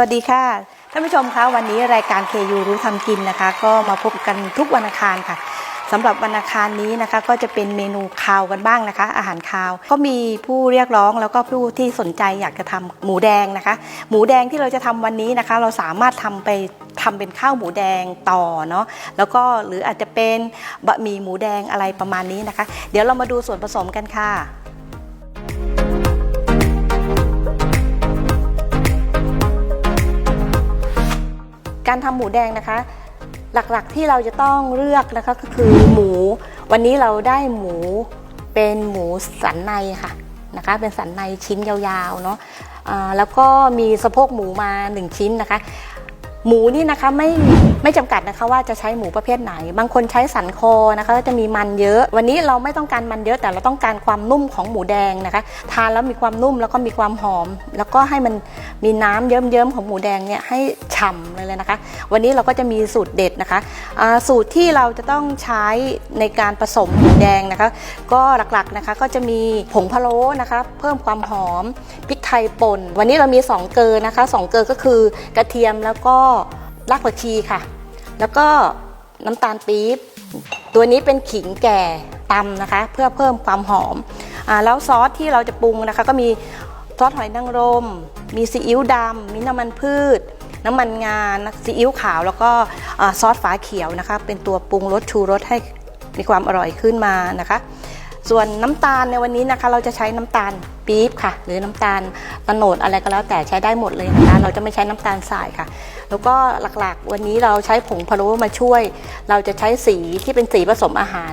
วัสดีค่ะท่านผู้ชมคะวันนี้รายการ KU รู้ทำกินนะคะ ก็มาพบกันทุกวันอังคารค่ะสำหรับวันอังคารนี้นะคะ ก็จะเป็นเมนูคาวกันบ้างนะคะ อาหารคาวก็มีผู้เรียกร้องแล้วก็ผู้ที่สนใจอยากจะทำหมูแดงนะคะ หมูแดงที่เราจะทำวันนี้นะคะ เราสามารถทำไปทำเป็นข้าวหมูแดงต่อเนาะแล้วก็หรืออาจจะเป็นบะหมี่หมูแดงอะไรประมาณนี้นะคะ เดี๋ยวเรามาดูส่วนผสมกันค่ะ การทำหมูแดงนะคะ หลักๆที่เราจะต้องเลือกนะคะก็คือหมู วันนี้เราได้หมูเป็นหมูสันในค่ะนะคะ เป็นสันในชิ้นยาวๆเนาะแล้วก็มีสะโพกหมูมา 1 ชิ้นนะคะ หมูนี่นะคะไม่ไม่จำกัดนะคะว่าจะใช้หมูประเภทไหน บางคนใช้สันคอนะคะก็จะมีมันเยอะ วันนี้เราไม่ต้องการมันเยอะแต่เราต้องการความนุ่มของหมูแดงนะคะ ทานแล้วมีความนุ่มแล้วก็มีความหอม แล้วก็ให้มันมีน้ำเยิ้มๆของหมูแดงเนี่ยให้ฉ่ำเลยเลยนะคะ วันนี้เราก็จะมีสูตรเด็ดนะคะสูตรที่เราจะต้องใช้ในการผสมหมูแดงนะคะ ก็หลักๆนะคะก็จะมีผงพะโล้นะคะ เพิ่มความหอมพริกไทยป่น วันนี้เรามี 2 เกลือนะคะสองเกลือก็คือกระเทียมแล้วก็รากผักชีค่ะ แล้วก็น้ำตาลปี๊บตัวนี้เป็นขิงแก่ตำนะคะ เพื่อเพิ่มความหอมอาแล้วซอสที่เราจะปรุงนะคะ ก็มีซอสหอยนางรม มีซีอิ๊วดำมีน้ำมันพืช น้ำมันงาซีอิ๊วขาว แล้วก็ซอสฝาเขียวนะคะ เป็นตัวปรุงรสชูรสให้มีความอร่อยขึ้นมานะคะ ส่วนน้ำตาลในวันนี้นะคะ เราจะใช้น้ำตาลปี๊บค่ะ หรือน้ำตาลตะโนดอะไรก็แล้วแต่ใช้ได้หมดเลยนะคะ เราจะไม่ใช้น้ำตาลทรายค่ะ แล้วก็หลักๆ วันนี้เราใช้ผงพะโล้มาช่วย เราจะใช้สีที่เป็นสีผสมอาหาร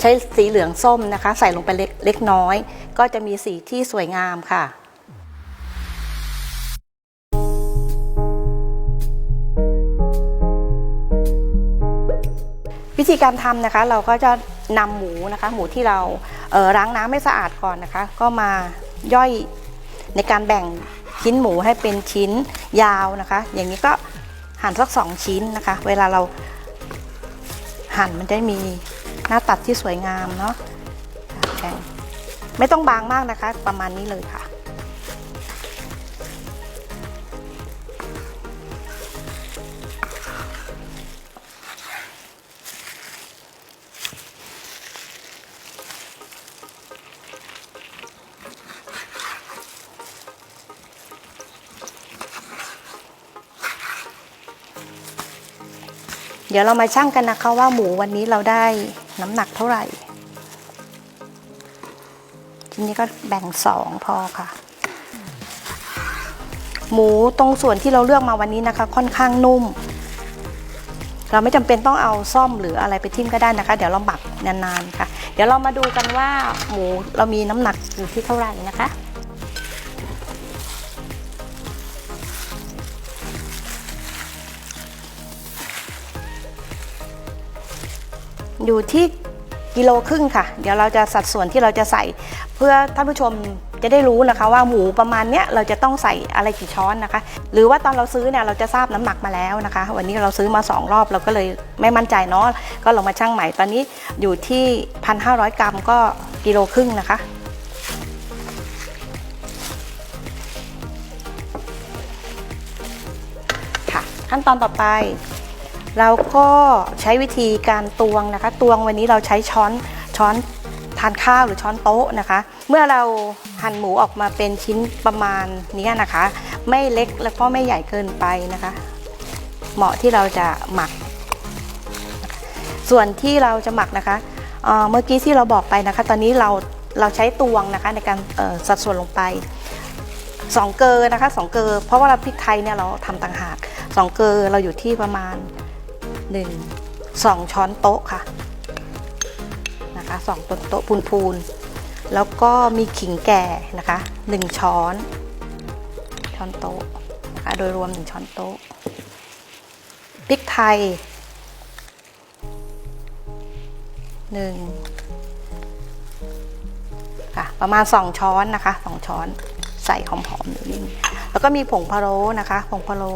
ใช้สีเหลืองส้มนะคะ ใส่ลงไปเล็กเล็กน้อย ก็จะมีสีที่สวยงามค่ะ วิธีการทำนะคะเราก็จะนำหมูนะคะ หมูที่เราเล้างน้ำให้สะอาดก่อนนะคะ ก็มาย่อยในการแบ่งชิ้นหมูให้เป็นชิ้นยาวนะคะ อย่างนี้ก็หั่นสักสองชิ้นนะคะ เวลาเราหั่นมันจะมีหน้าตัดที่สวยงามเนาะแบ่งไม่ต้องบางมากนะคะ ประมาณนี้เลยค่ะ เดี๋ยวเรามาชั่งกันนะคะว่าหมูวันนี้เราได้น้ำหนักเท่าไหร่ ทีนี้ก็แบ่งสองพอค่ะ หมูตรงส่วนที่เราเลือกมาวันนี้นะคะ ค่อนข้างนุ่ม เราไม่จำเป็นต้องเอาซ่อมหรืออะไรไปทิ่มก็ได้นะคะ เดี๋ยวเราหมักนานๆค่ะ เดี๋ยวเรามาดูกันว่าหมูเรามีน้ำหนักอยู่ที่เท่าไหร่นะคะ อยู่ที่กิโลครึ่งค่ะ เดี๋ยวเราจะสัดส่วนที่เราจะใส่ เพื่อท่านผู้ชมจะได้รู้นะคะ ว่าหมูประมาณเนี้ยเราจะต้องใส่อะไรกี่ช้อนนะคะ หรือว่าตอนเราซื้อเนี่ยเราจะทราบน้ำหนักมาแล้วนะคะ วันนี้เราซื้อมา 2 รอบเราก็เลยไม่มั่นใจเนาะก็ลองมาชั่งใหม่ตอนนี้อยู่ที่ 1,500 กรัมก็กิโลครึ่งนะคะค่ะขั้นตอนต่อไป เราก็ใช้วิธีการตวงนะคะ ตวงวันนี้เราใช้ช้อนช้อนทานข้าวหรือช้อนโต๊ะนะคะ เมื่อเราหั่นหมูออกมาเป็นชิ้นประมาณนี้นะคะ ไม่เล็กแล้วก็ไม่ใหญ่เกินไปนะคะ เหมาะที่เราจะหมัก ส่วนที่เราจะหมักนะคะเเมื่อกี้ที่เราบอกไปนะคะ ตอนนี้เราเราใช้ตวงนะคะในการสัดส่วนลงไปสองเกลอนะคะสองเกลอเพราะว่าเราพริกไทยเนี่ยเราทำต่างหากสองเกลอเราอยู่ที่ประมาณ 1 2 ช้อนโต๊ะค่ะนะคะสองโต๊ะพูนๆแล้วก็มีขิงแก่นะคะ 1 ช้อน ช้อนโต๊ะนะคะโดยรวม 1 ช้อนโต๊ะพริกไทย 1 ค่ะ ประมาณ 2 ช้อนนะคะ 2 ช้อนใส่หอมๆนิดนึงแล้วก็มีผงพะโล้นะคะ ผงพะโล้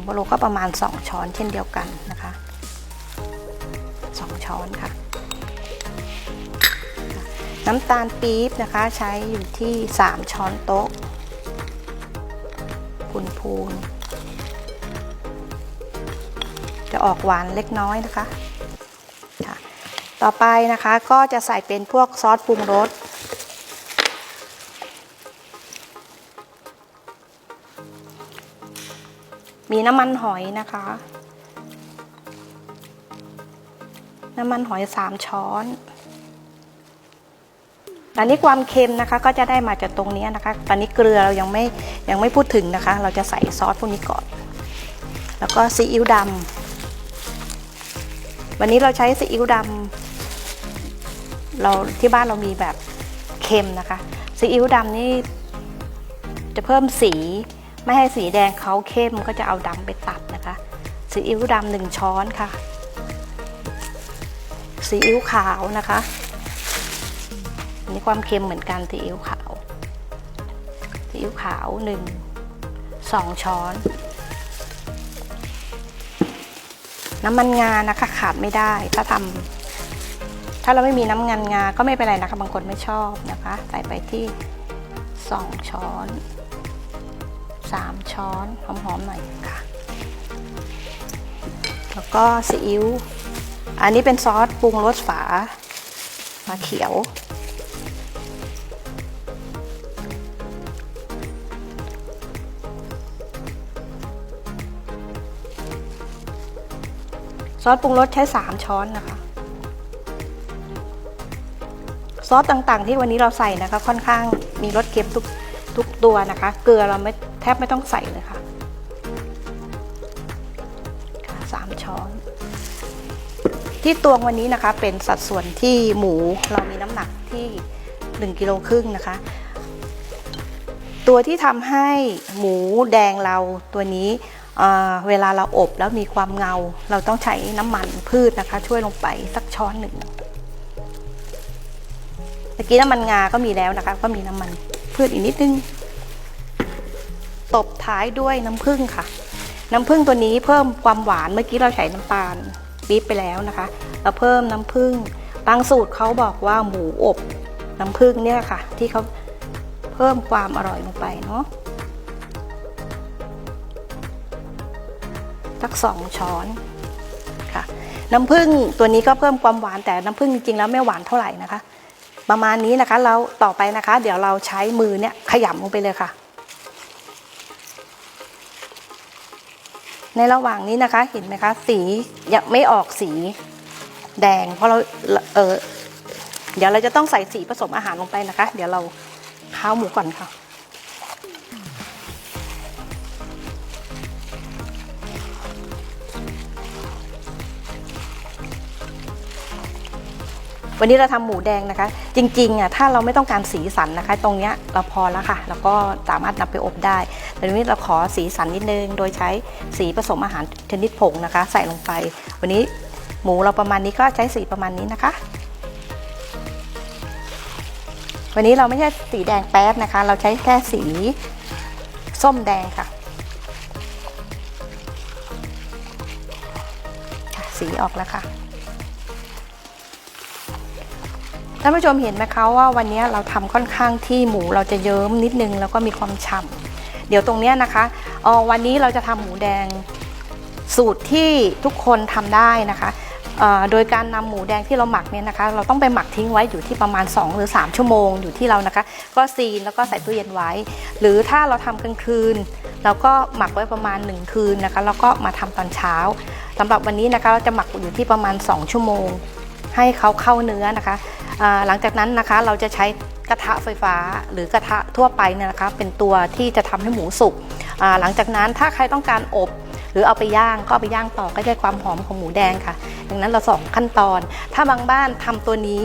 งพะโล้ก็ประมาณ 2 ช้อนเช่นเดียวกันนะคะ 2 ช้อนค่ะ น้ำตาลปี๊บนะคะใช้อยู่ที่ 3 ช้อนโต๊ะพูนๆจะออกหวานเล็กน้อยนะคะ ต่อไปนะคะก็จะใส่เป็นพวกซอสปรุงรส มีน้ำมันหอยนะคะ น้ำมันหอย3ช้อนอันนี้ความเค็มนะคะก็จะได้มาจากตรงนี้นะคะ ตอนนี้เกลือเรายังไม่ยังไม่พูดถึงนะคะ เราจะใส่ซอสพวกนี้ก่อน แล้วก็ซีอิ๊วดำวันนี้เราใช้ซีอิ๊วดำเราที่บ้านเรามีแบบเค็มนะคะซีอิ๊วดำนี่จะเพิ่มสี ไม่ให้สีแดงเขาเข้มก็จะเอาดำไปตัดนะคะซีอิ๊วดำหนึ่งช้อนค่ะซีอิ๊วขาวนะคะอันนี้ความเค็มเหมือนกันซีอิ๊วขาวซีอิ๊วขาวหนึ่งสองช้อน น้ำมันงานะคะขาดไม่ได้ถ้าทำถ้าเราไม่มีน้ำมันงาก็ไม่เป็นไรนะคะบางคนไม่ชอบนะคะ ใส่ไปที่สองช้อน สามช้อนหอมๆหน่อยค่ะ แล้วก็ซีอิ๊ว อันนี้เป็นซอสปรุงรสฝาฝาเขียว ซอสปรุงรสใช้ 3 ช้อนนะคะซอสต่างๆ ที่วันนี้เราใส่นะคะค่อนข้างมีรสเค็มทุกทุกตัวนะคะ เกลือเราไม่ แทบไม่ต้องใส่เลยค่ะสามช้อน ที่ตวงวันนี้นะคะเป็นสัดส่วนที่หมูเรามีน้ำหนักที่1กิโลครึ่งนะคะ ตัวที่ทำให้หมูแดงเราตัวนี้เเวลาเราอบแล้วมีความเงา เราต้องใช้น้ำมันพืชนะคะ ช่วยลงไปสักช้อนหนึ่งเมื่อกี้น้ำมันงาก็มีแล้วนะคะ ก็มีน้ำมันพืชอีกนิดนึง ตบท้ายด้วยน้ำผึ้งค่ะ น้ำผึ้งตัวนี้เพิ่มความหวานเมื่อกี้เราใช้น้ำตาลปี๊บไปแล้วนะคะ เราเพิ่มน้ำผึ้งบางสูตรเขาบอกว่าหมูอบน้ำผึ้งเนี่ยค่ะ ที่เขาเพิ่มความอร่อยลงไปเนาะสักสองช้อนค่ะ น้ำผึ้งตัวนี้ก็เพิ่มความหวานแต่น้ำผึ้งจริงๆแล้วไม่หวานเท่าไหร่นะคะ ประมาณนี้นะคะเราต่อไปนะคะ เดี๋ยวเราใช้มือเนี่ยขยำลงไปเลยค่ะ ในระหว่างนี้นะคะเห็นไหมคะ สียังไม่ออกสีแดง เพราะเราเออเดี๋ยวเราจะต้องใส่สีผสมอาหารลงไปนะคะ เดี๋ยวเราข้าวหมูก่อนค่ะ วันนี้เราทำหมูแดงนะคะ จริงๆอะถ้าเราไม่ต้องการสีสันนะคะ ตรงเนี้ยเราพอแล้วค่ะ แล้วก็สามารถนำไปอบได้ แต่วันนี้เราขอสีสันนิดนึง โดยใช้สีผสมอาหารชนิดผงนะคะ ใส่ลงไป วันนี้หมูเราประมาณนี้ก็ใช้สีประมาณนี้นะคะ วันนี้เราไม่ใช่สีแดงแป๊ดนะคะ เราใช้แค่สีส้มแดงค่ะ สีออกแล้วค่ะ ท่านผู้ชมเห็นไหมคะว่าวันนี้เราทำค่อนข้างที่หมูเราจะเยิ้มนิดนึงแล้วก็มีความฉ่ำเดี๋ยวตรงเนี้ยนะคะออวันนี้เราจะทำหมูแดงสูตรที่ทุกคนทำได้นะคะโดยการนำหมูแดงที่เราหมักเนี่ยนะคะ เราต้องไปหมักทิ้งไว้อยู่ที่ประมาณ 2 หรือ 3 ชั่วโมงอยู่ที่เรานะคะ ก็ซีนแล้วก็ใส่ตู้เย็นไว้ หรือถ้าเราทำกลางคืนเราก็หมักไว้ประมาณ 1 คืนนะคะแล้วก็มาทำตอนเช้าสำหรับวันนี้นะคะเราจะหมักอยู่ที่ประมาณ 2 ชั่วโมง ให้เขาเข้าเนื้อนะคะหลังจากนั้นนะคะเราจะใช้กระทะไฟฟ้าหรือกระทะทั่วไปเนี่ยนะคะ เป็นตัวที่จะทำให้หมูสุกหลังจากนั้นถ้าใครต้องการอบ หรือเอาไปย่างก็ไปย่างต่อก็ได้ความหอมของหมูแดงค่ะดังนั้นเราสองขั้นตอน ถ้าบางบ้านทำตัวนี้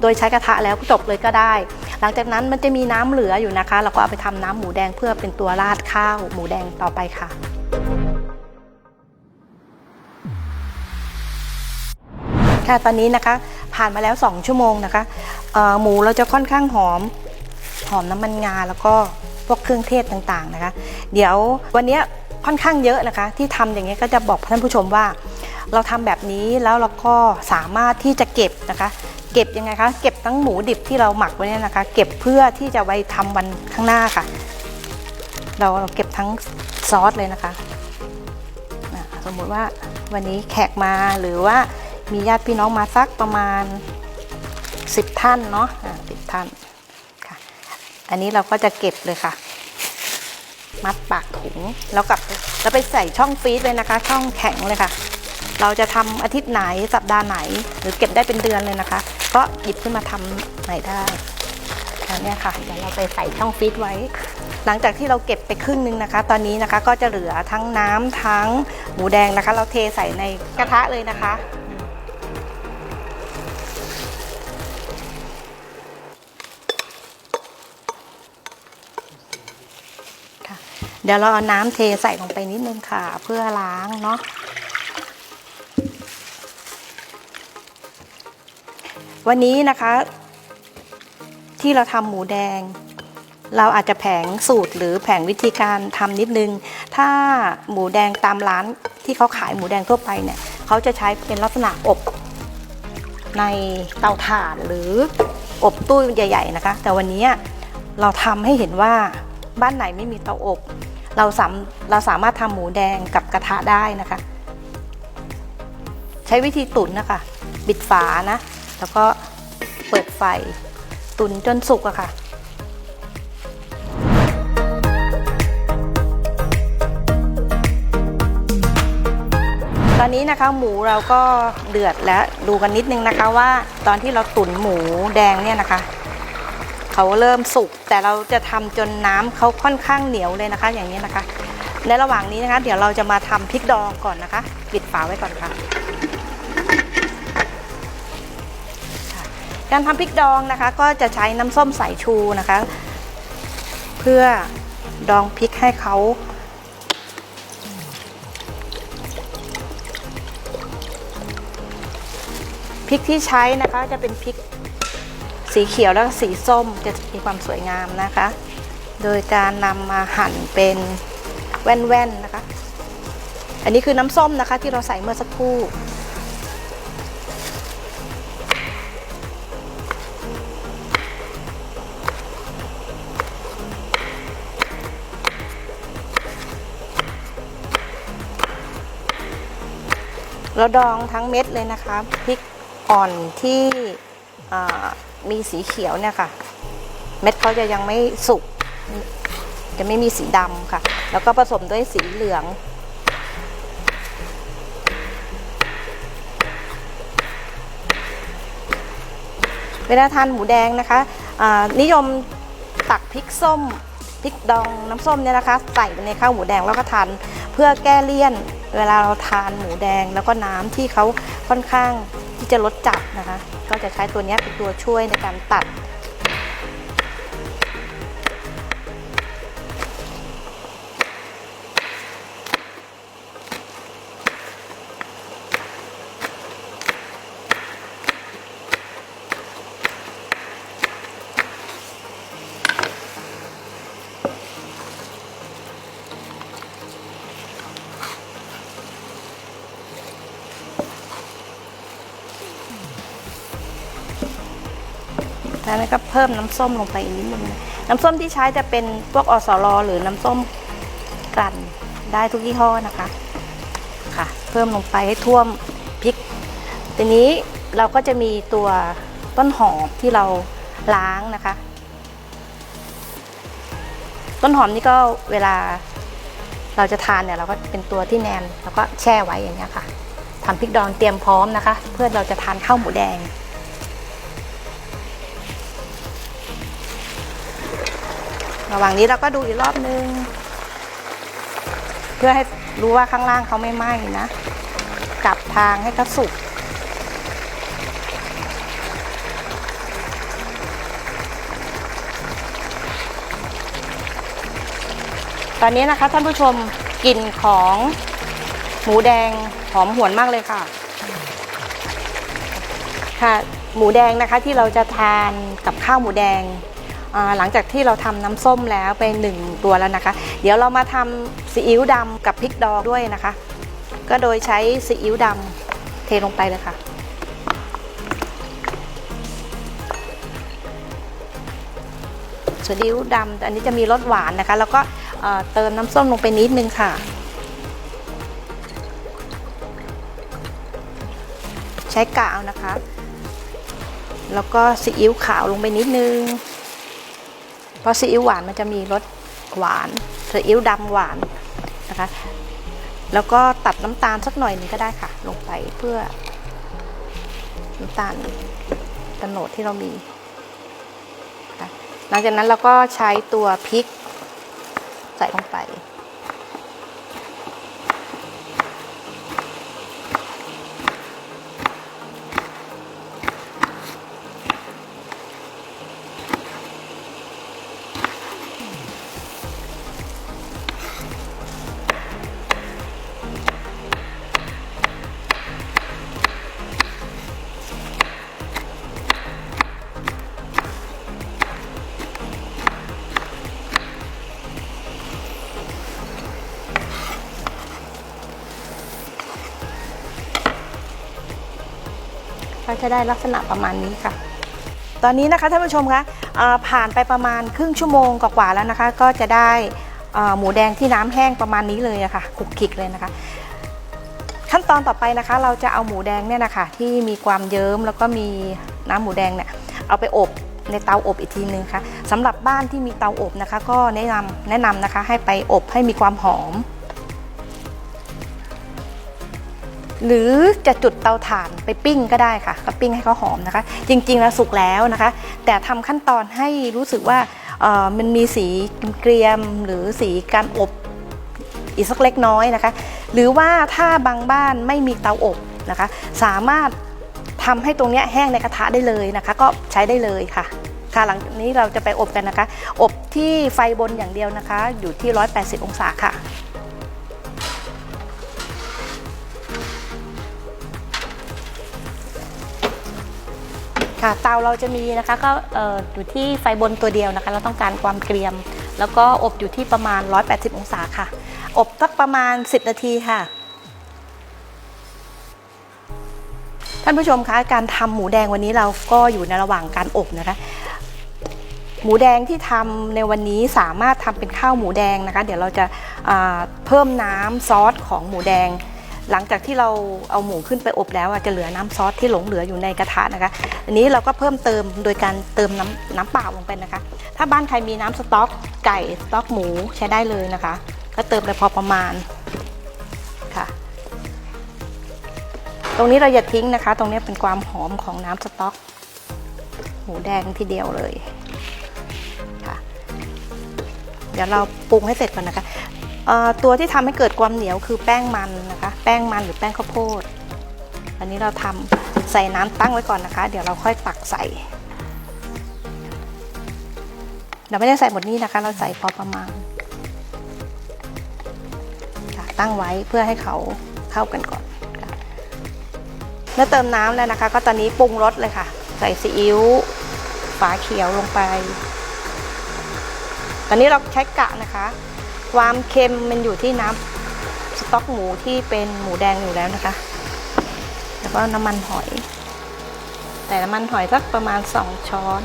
โดยใช้กระทะแล้วจบเลยก็ได้ หลังจากนั้นมันจะมีน้ำเหลืออยู่นะคะ เราก็เอาไปทำน้ำหมูแดงเพื่อเป็นตัวราดข้าวหมูแดงต่อไปค่ะ ค่ะตอนนี้นะคะ ผ่านมาแล้ว 2 ชั่วโมงนะคะหมูเราจะค่อนข้างหอมหอมน้ำมันงาแล้วก็พวกเครื่องเทศต่างๆนะคะ เดี๋ยววันนี้ค่อนข้างเยอะนะคะ ที่ทำอย่างนี้ยก็จะบอกท่านผู้ชมว่า เราทำแบบนี้แล้วเราก็สามารถที่จะเก็บนะคะ เก็บยังไงคะเก็บตทั้งหมูดิบที่เราหมักไว้เนี่ยนะคะ เก็บเพื่อที่จะไว้ทำวันข้างหน้าค่ะ เราเราเก็บทั้งซอสเลยนะคะอะสมมุติว่าวันนี้แขกมาหรือว่า มีญาติพี่น้องมาสักประมาณ 10 ท่านเนาะสิบท่านค่ะ อันนี้เราก็จะเก็บเลยค่ะ มัดปากถุงแล้วกับแล้วไปใส่ช่องฟรีซเลยนะคะ ช่องแข็งเลยค่ะ เราจะทำอาทิตย์ไหนสัปดาห์ไหน หรือเก็บได้เป็นเดือนเลยนะคะ ก็หยิบขึ้นมาทำใหม่ได้อันเนี้ยค่ะเดี๋ยวเราไปใส่ช่องฟรีซไว้ หลังจากที่เราเก็บไปครึ่งนึงนะคะ ตอนนี้นะคะก็จะเหลือทั้งน้ำทั้งหมูแดงนะคะ เราเทใส่ในกระทะเลยนะคะ เดี๋ยวเราเอาน้ำเทใส่ลงไปนิดนึงค่ะ เพื่อล้างเนาะวันนี้นะคะ ที่เราทำหมูแดง เราอาจจะแผงสูตรหรือแผงวิธีการทำนิดนึง ถ้าหมูแดงตามร้านที่เขาขายหมูแดงทั่วไปเนี่ยเขาจะใช้เป็นลักษณะอบในเตาถ่านหรืออบตู้ใหญ่ ๆ นะคะ แต่วันนี้เราทำให้เห็นว่าบ้านไหนไม่มีเตาอบ เราสามเราสามารถทำหมูแดงกับกระทะได้นะคะ ใช้วิธีตุ๋นนะคะปิดฝานะ แล้วก็เปิดไฟ ตุ๋นจนสุกอะค่ะตอนนี้นะคะหมูเราก็เดือดแล้วดูกันนิดนึงนะคะว่าตอนที่เราตุ๋นหมูแดงเนี่ยนะคะ เขาเริ่มสุก แต่เราจะทำจนน้ำเขาค่อนข้างเหนียวเลยนะคะ อย่างนี้นะคะ ในระหว่างนี้นะคะ เดี๋ยวเราจะมาทำพริกดองก่อนนะคะ ปิดฝาไว้ก่อนค่ะค่ะการทำพริกดองนะคะ ก็จะใช้น้ำส้มสายชูนะคะ เพื่อดองพริกให้เขาพริกที่ใช้นะคะจะเป็นพริก สีเขียวแล้วสีส้มจะมีความสวยงามนะคะ โดยการนำมาหั่นเป็นแว่นๆนะคะ อันนี้คือน้ำส้มนะคะที่เราใส่เมื่อสักครู่เราดองทั้งเม็ดเลยนะคะพริกอ่อนที่ มีสีเขียวเนี่ยค่ะ เม็ดเขาจะยังไม่สุก จะไม่มีสีดำค่ะ แล้วก็ผสมด้วยสีเหลือง เวลาทานหมูแดงนะคะนิยมตักพริกส้มพริกดองน้ำส้มเนี่ยนะคะ ใส่ไปในข้าวหมูแดงแล้วก็ทานเพื่อแก้เลี่ยน เวลาเราทานหมูแดงแล้วก็น้ำที่เขาค่อนข้างที่จะลดจัดนะคะ จะใช้ตัวนี้เป็นตัวช่วยในการตัด แล้วก็เพิ่มน้ำส้มลงไปอีกนิดนึงน้ำส้มที่ใช้จะเป็นพวกอสรหรือน้ำส้มกลั่นได้ทุกยี่ห้อนะคะค่ะ เพิ่มลงไปให้ท่วมพริกทีนี้เราก็จะมีตัวต้นหอมที่เราล้างนะคะ ต้นหอมนี่ก็เวลาเราจะทานเนี่ยเราก็เป็นตัวที่แนนแล้วก็แช่ไว้อย่างเงี้ยค่ะทำพริกดองเตรียมพร้อมนะคะ เพื่อเราจะทานข้าวหมูแดง ระหว่างนี้เราก็ดูอีกรอบนึง เพื่อให้รู้ว่าข้างล่างเขาไม่ไหม้นะ กลับทางให้เขาสุกตอนนี้นะคะท่านผู้ชมกลิ่นของหมูแดงหอมหวนมากเลยค่ะ ค่ะ หมูแดงนะคะที่เราจะทานกับข้าวหมูแดง หลังจากที่เราทำน้ำส้มแล้วไปหนึ่งตัวแล้วนะคะ เดี๋ยวเรามาทำซีอิ๊วดำกับพริกดองด้วยนะคะ ก็โดยใช้ซีอิ๊วดำเทลงไปเลยค่ะซีอิ๊วดำอันนี้จะมีรสหวานนะคะ แล้วก็เติมน้ำส้มลงไปนิดนึงค่ะ ใช้กะเอนะคะ แล้วก็ซีอิ๊วขาวลงไปนิดนึง เพราะซีอิ๊วหวานมันจะมีรสหวานซีอิ๊วดำหวานนะคะ แล้วก็ตัดน้ำตาลสักหน่อยหนึงก็ได้ค่ะ ลงไปเพื่อน้ำตาลตะโนดที่เรามีหลังจากนั้นเราก็ใช้ตัวพริกใส่ลงไป จะได้ลักษณะประมาณนี้ค่ะ ตอนนี้นะคะท่านผู้ชมคะผ่านไปประมาณครึ่งชั่วโมงกว่าๆแล้วนะคะ ก็จะได้หมูแดงที่น้ำแห้งประมาณนี้เลยะค่ะคุกคิกเลยนะคะ ขั้นตอนต่อไปนะคะ เราจะเอาหมูแดงเนี่ยนะคะที่มีความเยิ้มแล้วก็มีน้ำหมูแดงเนี่ยเอาไปอบในเตาอบอีกทีนึงค่ะสำหรับบ้านที่มีเตาอบนะคะ ก็แนะนำแนะนำนะคะให้ไปอบให้มีความหอม หรือจะจุดเตาถ่านไปปิ้งก็ได้ค่ะก็ปิ้งให้เขาหอมนะคะ จริงๆแล้วสุกแล้วนะคะ แต่ทำขั้นตอนให้รู้สึกว่ามันมีสีเกรียมหรือสีการอบอีกสักเล็กน้อยนะคะ หรือว่าถ้าบางบ้านไม่มีเตาอบนะคะ สามารถทำให้ตรงนี้แห้งในกระทะได้เลยนะคะ ก็ใช้ได้เลยค่ะค่ะหลังจากนี้เราจะไปอบกันนะคะ อบที่ไฟบนอย่างเดียวนะคะ อยู่ที่ 180 องศาค่ะ ค่ะเตาเราจะมีนะคะก็อยู่ที่ไฟบนตัวเดียวนะคะ เราต้องการความเกรียม แล้วก็อบอยู่ที่ประมาณ 180 องศาค่ะ อบสักประมาณ 10 นาทีค่ะท่านผู้ชมคะการทำหมูแดงวันนี้เราก็อยู่ในระหว่างการอบนะคะ หมูแดงที่ทำในวันนี้สามารถทำเป็นข้าวหมูแดงนะคะ เดี๋ยวเราจะาเพิ่มน้ำซอสของหมูแดง หลังจากที่เราเอาหมูขึ้นไปอบแล้วอะจะเหลือน้ำซอสที่หลงเหลืออยู่ในกระทะนะคะ อันนี้เราก็เพิ่มเติมโดยการเติมน้ำน้ำเปล่าลงไปนะคะ ถ้าบ้านใครมีน้ำสต๊อกไก่สต๊อกหมูใช้ได้เลยนะคะ ก็เติมไปพอประมาณค่ะ ตรงนี้เราอย่าทิ้งนะคะ ตรงนี้เป็นความหอมของน้ำสต๊อก หมูแดงทีเดียวเลยค่ะ เดี๋ยวเราปรุงให้เสร็จก่อนนะคะ ตัวที่ทำให้เกิดความเหนียวคือแป้งมันนะคะ แป้งมันหรือแป้งข้าวโพด อันนี้เราทำใส่น้ำตั้งไว้ก่อนนะคะ เดี๋ยวเราค่อยตักใส่ เราไม่ได้ใส่หมดนี้นะคะ เราใส่พอประมาณตั้งไว้เพื่อให้เขาเข้ากันก่อนเมื่อเติมน้ำแล้วนะคะ ก็ตอนนี้ปรุงรสเลยค่ะ ใส่ซีอิ๊วฝาเขียวลงไป ตอนนี้เราใช้กะนะคะ ความเค็มมันอยู่ที่น้ำสต๊อกหมูที่เป็นหมูแดงอยู่แล้วนะคะ แล้วก็น้ำมันหอย แต่น้ำมันหอยสักประมาณ 2 ช้อน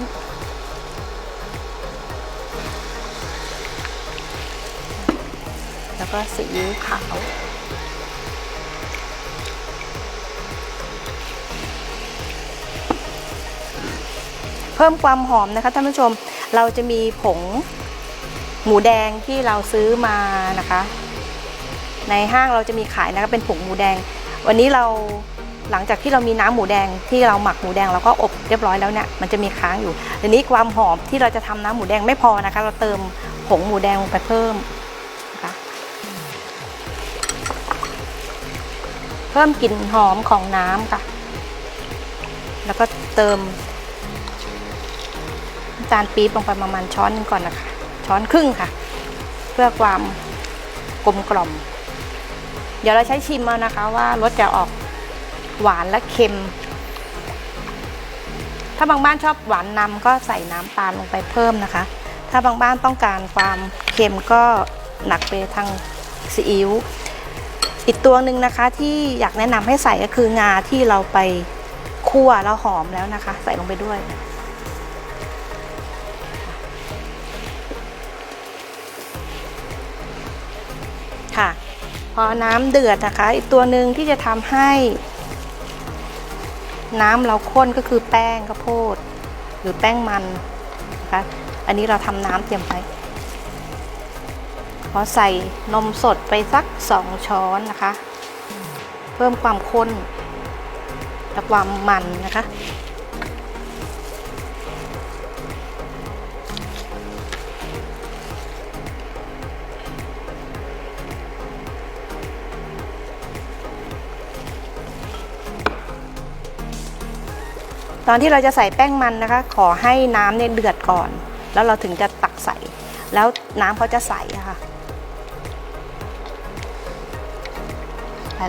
แล้วก็ซีอิ๊วขาว เพิ่มความหอมนะคะท่านผู้ชม เราจะมีผง หมูแดงที่เราซื้อมานะคะ ในห้างเราจะมีขายนะคะเป็นผงหมูแดง วันนี้เราหลังจากที่เรามีน้ำหมูแดงที่เราหมักหมูแดงเราก็อบเรียบร้อยแล้วเนี่ยมันจะมีค้างอยู่ทีนี้ความหอมที่เราจะทำน้ำหมูแดงไม่พอนะคะ เราเติมผงหมูแดงลงไปเพิ่มนะคะเพิ่มกลิ่นหอมของน้ำค่ะ แล้วก็เติมน้ำตาลปี๊บลงไปประมาณช้อนนึงก่อนนะคะ ช้อนครึ่งค่ะ เพื่อความกลมกล่อม เดี๋ยวเราใช้ชิมเอานะคะว่ารสจะออกหวานและเค็ม ถ้าบางบ้านชอบหวานนำก็ใส่น้ำตาลลงไปเพิ่มนะคะ ถ้าบางบ้านต้องการความเค็มก็หนักไปทางซีอิ๊วอีกตัวหนึ่งนะคะที่อยากแนะนำให้ใส่ก็คืองาที่เราไปคั่วแล้วหอมแล้วนะคะ ใส่ลงไปด้วย พอน้ำเดือดนะคะอีกตัวหนึ่งที่จะทำให้ น้ำเราข้นก็คือแป้งข้าวโพด หรือแป้งมันนะคะอันนี้เราทำน้ำเตรียมไปพอใส่นมสดไปสักสองช้อนนะคะ เพิ่มความข้นและความมันนะคะ ตอนที่เราจะใส่แป้งมันนะคะ ขอให้น้ำเนี่ยเดือดก่อน แล้วเราถึงจะตักใส่ แล้วน้ำเขาจะใสะค่ะ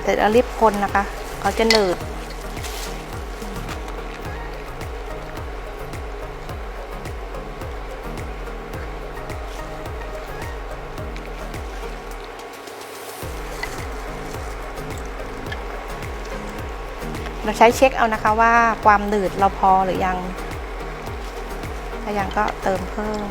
แต่เรารีบคนนะคะเขาจะหนืด ใช้เช็คเอานะคะว่าความหนืดเราพอหรือยัง ถ้ายังก็เติมเพิ่ม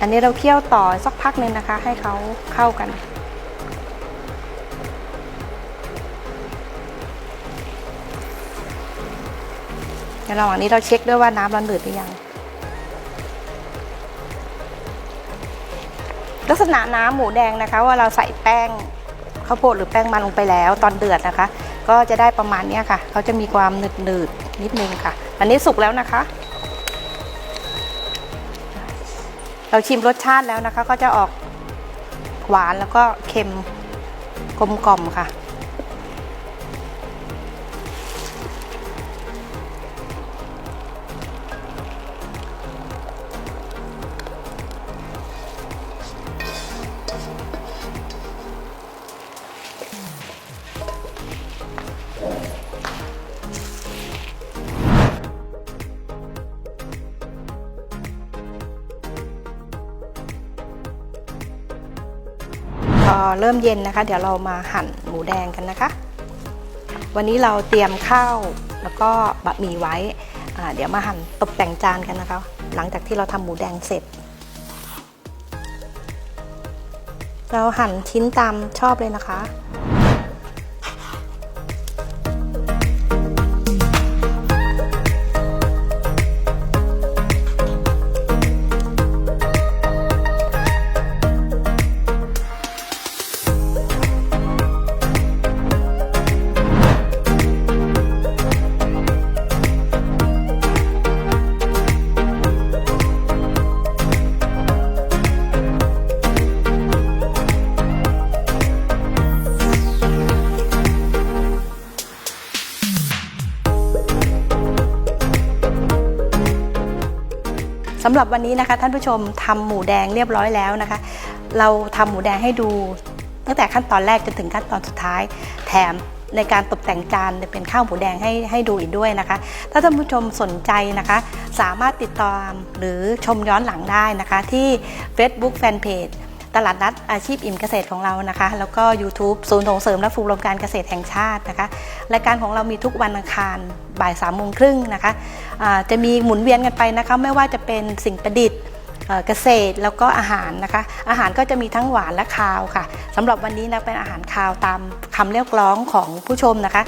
อันนี้เราเคี่ยวต่อสักพักหนึ่งนะคะ ให้เขาเข้ากัน ระหว่างนี้เราเช็คด้วยว่าน้ำเราเดือดหรือยัง ลักษณะน้ำหมูแดงนะคะ ว่าเราใส่แป้งข้าวโพดหรือแป้งมันลงไปแล้ว ตอนเดือดนะคะ ก็จะได้ประมาณนี้ค่ะเขาจะมีความหนืดหนืดๆนิดนึงค่ะ อันนี้สุกแล้วนะคะ เราชิมรสชาติแล้วนะคะ ก็จะออกหวานแล้วก็เค็มกลมกล่อมค่ะ เริ่มเย็นนะคะ เดี๋ยวเรามาหั่นหมูแดงกันนะคะ วันนี้เราเตรียมข้าวแล้วก็บะหมี่ไว้ เดี๋ยวมาหั่นตกแต่งจานกันนะคะ หลังจากที่เราทำหมูแดงเสร็จ เราหั่นชิ้นตามชอบเลยนะคะำหรับวันนี้นะคะ ท่านผู้ชมทำหมูแดงเรียบร้อยแล้วนะคะ เราทำหมูแดงให้ดู ตั้งแต่ขั้นตอนแรกจนถึงขั้นตอนสุดท้าย แถมในการตกแต่งจานเป็นข้าวหมูแดงให้ให้ดูอีกด้วยนะคะ ถ้าท่านผู้ชมสนใจนะคะ สามารถติดตามหรือชมย้อนหลังได้นะคะ ที่ Facebook Fanpage ตลาดนัดอาชีพอิ่มเกษตรของเรานะคะ แล้วก็ YouTube ศูนย์ส่งเสริมและฟูรมการเกษตรแห่งชาตินะคะรายการของเรามีทุกวันอังคารบ่ายสามโมงครึ่งนะคะอ่าจะมีหมุนเวียนกันไปนะคะไม่ว่าจะเป็นสิ่งประดิษฐ์เกษตรแล้วก็อาหารนะคะ อาหารก็จะมีทั้งหวานและคาวค่ะสำหรับวันนี้นะเป็นอาหารคาวตามคำเรียกร้องของผู้ชมนะคะ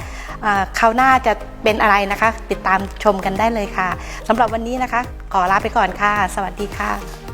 อ่าคราวหน้าจะเป็นอะไรนะคะ ติดตามชมกันได้เลยค่ะสำหรับวันนี้นะคะ ขอลาไปก่อนค่ะ สวัสดีค่ะ